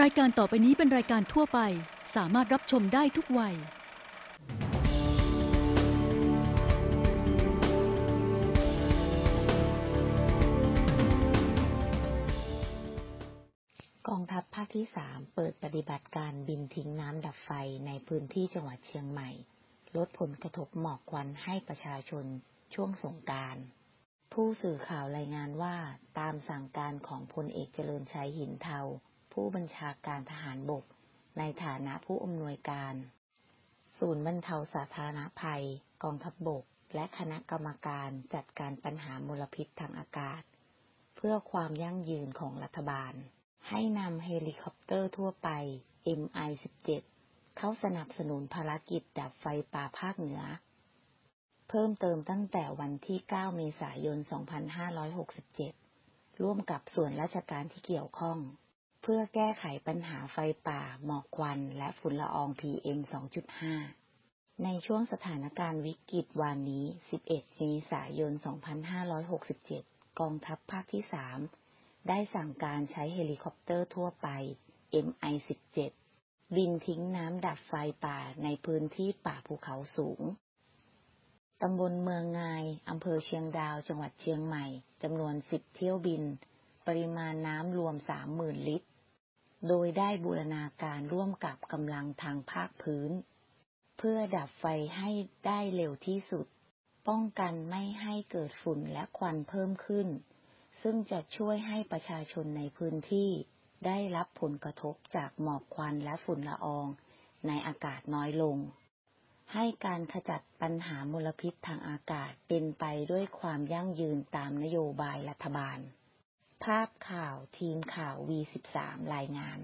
รายการต่อไปนี้เป็นรายการทั่วไป สามารถรับชมได้ทุกวัย กองทัพภาคที่ 3 เปิดปฏิบัติการบินทิ้งน้ำดับไฟในพื้นที่จังหวัดเชียงใหม่ ลดผลกระทบหมอกควันให้ประชาชนช่วงสงการผู้สื่อข่าวรายงานว่า ตามสั่งการของพลเอกเจริญชัยหินเทา ผู้บัญชาการทหารบก ในฐานะผู้อำนวยการ ศูนย์บรรเทาสาธารณภัย กองทัพบบก และคณะกรรมการจัดการปัญหามลพิษทางอากาศ เพื่อความยั่งยืนของรัฐบาล ให้นำเฮลิคอปเตอร์ทั่วไป MI-17 เข้าสนับสนุนภารกิจดับไฟป่าภาคเหนือ เพิ่มเติมตั้งแต่วันที่ 9 เมษายน 2567 ร่วมกับส่วนราชการที่เกี่ยวข้อง เพื่อแก้ไขปัญหาไฟป่า หมอกควัน และฝุ่นละออง PM 2.5 ในช่วงสถานการณ์วิกฤตวันนี้ 11 เมษายน 2567 กองทัพภาคที่ 3 ได้สั่งการใช้เฮลิคอปเตอร์ทั่วไป MI-17 บินทิ้งน้ำดับไฟป่าในพื้นที่ป่าภูเขาสูง ตำบลเมืองงาย อำเภอเชียงดาว จังหวัดเชียงใหม่ จำนวน 10 เที่ยวบิน ปริมาณน้ำรวม 30,000 ลิตร โดยได้บูรณาการร่วมกับกำลังทางภาคพื้น เพื่อดับไฟให้ได้เร็วที่สุด ป้องกันไม่ให้เกิดฝุ่นและควันเพิ่มขึ้น ซึ่งจะช่วยให้ประชาชนในพื้นที่ ได้รับผลกระทบจากหมอกควันและฝุ่นละออง ในอากาศน้อยลง ให้การขจัดปัญหามลพิษทางอากาศเป็นไปด้วยความยั่งยืนตามนโยบายรัฐบาล ภาพข่าวทีมข่าว V13 รายงาน